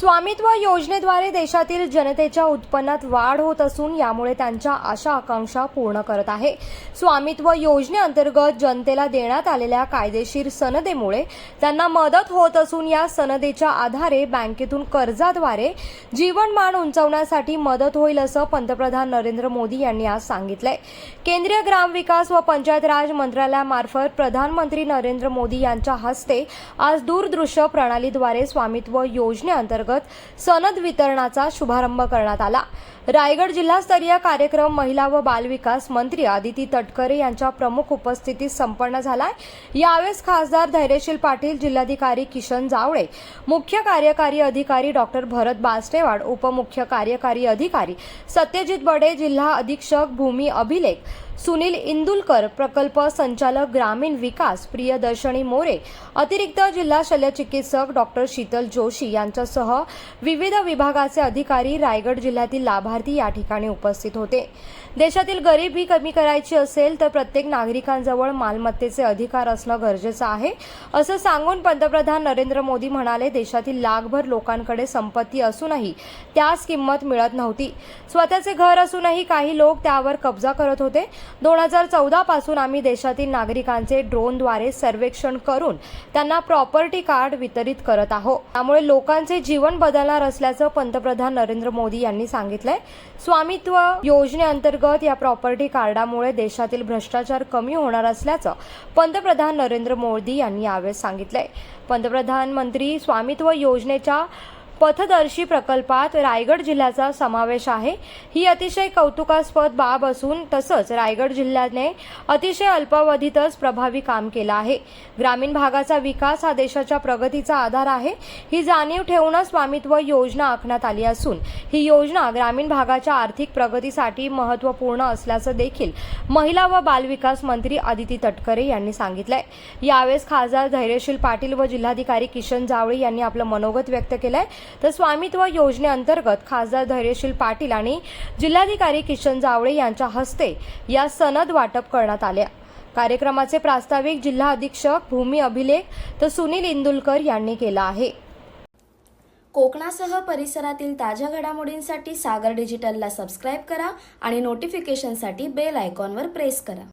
स्वामित्व योजनेद्वारे देशातील जनतेच्या उत्पन्नात वाढ होत असून यामुळे त्यांच्या आशा आकांक्षा पूर्ण करत आहे. स्वामित्व योजनेअंतर्गत जनतेला देण्यात आलेल्या कायदेशीर सनदेमुळे त्यांना मदत होत असून या सनदेच्या आधारे बँकेतून कर्जाद्वारे जीवनमान उंचावण्यासाठी मदत होईल असं पंतप्रधान नरेंद्र मोदी यांनी आज सांगितलंय. केंद्रीय ग्रामविकास व पंचायत राज मंत्रालयामार्फत प्रधानमंत्री नरेंद्र मोदी यांच्या हस्ते आज दूरदृश्य प्रणालीद्वारे स्वामित्व योजनेअंतर्गत सनद वितरणाचा शुभारंभ करण्यात आला. रायगड जिल्हास्तरीय कार्यक्रम महिला व बालविकास मंत्री आदिती तटकरे यांच्या प्रमुख उपस्थितीत संपन्न झाला यावेळेस खासदार धैर्यशील पाटील जिल्हाधिकारी किशन जावळे मुख्य कार्यकारी अधिकारी डॉक्टर भरत बास्टेवाड उपमुख्य कार्यकारी अधिकारी सत्यजित बडे जिल्हा अधीक्षक भूमी अभिलेख सुनील इंदुलकर प्रकल्प संचालक ग्रामीण विकास प्रियदर्शनी मोरे अतिरिक्त जिल्हा शल्यचिकित्सक डॉक्टर शीतल जोशी यांच्यासह विविध विभागाचे अधिकारी रायगड जिल्ह्यातील लाभार्थी या ठिकाणी उपस्थित होते. देशातील गरिबी कमी करायची असेल तर प्रत्येक नागरिकांजवळ मालमत्तेचे अधिकार असणं गरजेचं आहे. असं सांगून पंतप्रधान नरेंद्र मोदी म्हणाले देशातील लाखभर लोकांकडे संपत्ती असूनही त्यास किंमत मिळत नव्हती. स्वतःचे घर असूनही काही लोक त्यावर कब्जा करत होते. दोन हजार चौदा पासून आम्ही देशातील नागरिकांचे ड्रोनद्वारे सर्वेक्षण करून त्यांना प्रॉपर्टी कार्ड वितरित करत आहोत. त्यामुळे लोकांचे जीवन बदलणार असल्याचं पंतप्रधान नरेंद्र मोदी यांनी सांगितलंय. स्वामित्व योजनेअंतर्गत या प्रॉपर्टी कार्डामुळे देशातील भ्रष्टाचार कमी होणार असल्याचं पंतप्रधान नरेंद्र मोदी यांनी यावेळी सांगितलंय. पंतप्रधान मंत्री स्वामित्व योजनेच्या पथदर्शी प्रकल्पात रायगड जिल्ह्याचा समावेश आहे. ही अतिशय कौतुकास्पद बाब असून तसंच रायगड जिल्ह्याने अतिशय अल्पावधीतच प्रभावी काम केलं आहे. ग्रामीण भागाचा विकास हा देशाच्या प्रगतीचा आधार आहे. ही जाणीव ठेवूनच स्वामित्व योजना आखण्यात आली असून ही योजना ग्रामीण भागाच्या आर्थिक प्रगतीसाठी महत्त्वपूर्ण असल्याचं देखील महिला व बालविकास मंत्री आदिती तटकरे यांनी सांगितलंय. यावेळेस खासदार धैर्यशील पाटील व जिल्हाधिकारी किशन जावळे यांनी आपलं मनोगत व्यक्त केलंय. तर स्वामित्व योजनेअंतर्गत खासदार धैर्यशील पाटील आणि जिल्हाधिकारी किशन जावळे यांच्या हस्ते या सनद वाटप करण्यात आल्या कार्यक्रमाचे प्रास्ताविक जिल्हा अधीक्षक भूमी अभिलेख तर सुनील इंदुलकर यांनी केला आहे. कोकणासह परिसरातील ताज्या घडामोडींसाठी सागर डिजिटलला सबस्क्राईब करा आणि नोटिफिकेशनसाठी बेल आयकॉनवर प्रेस करा.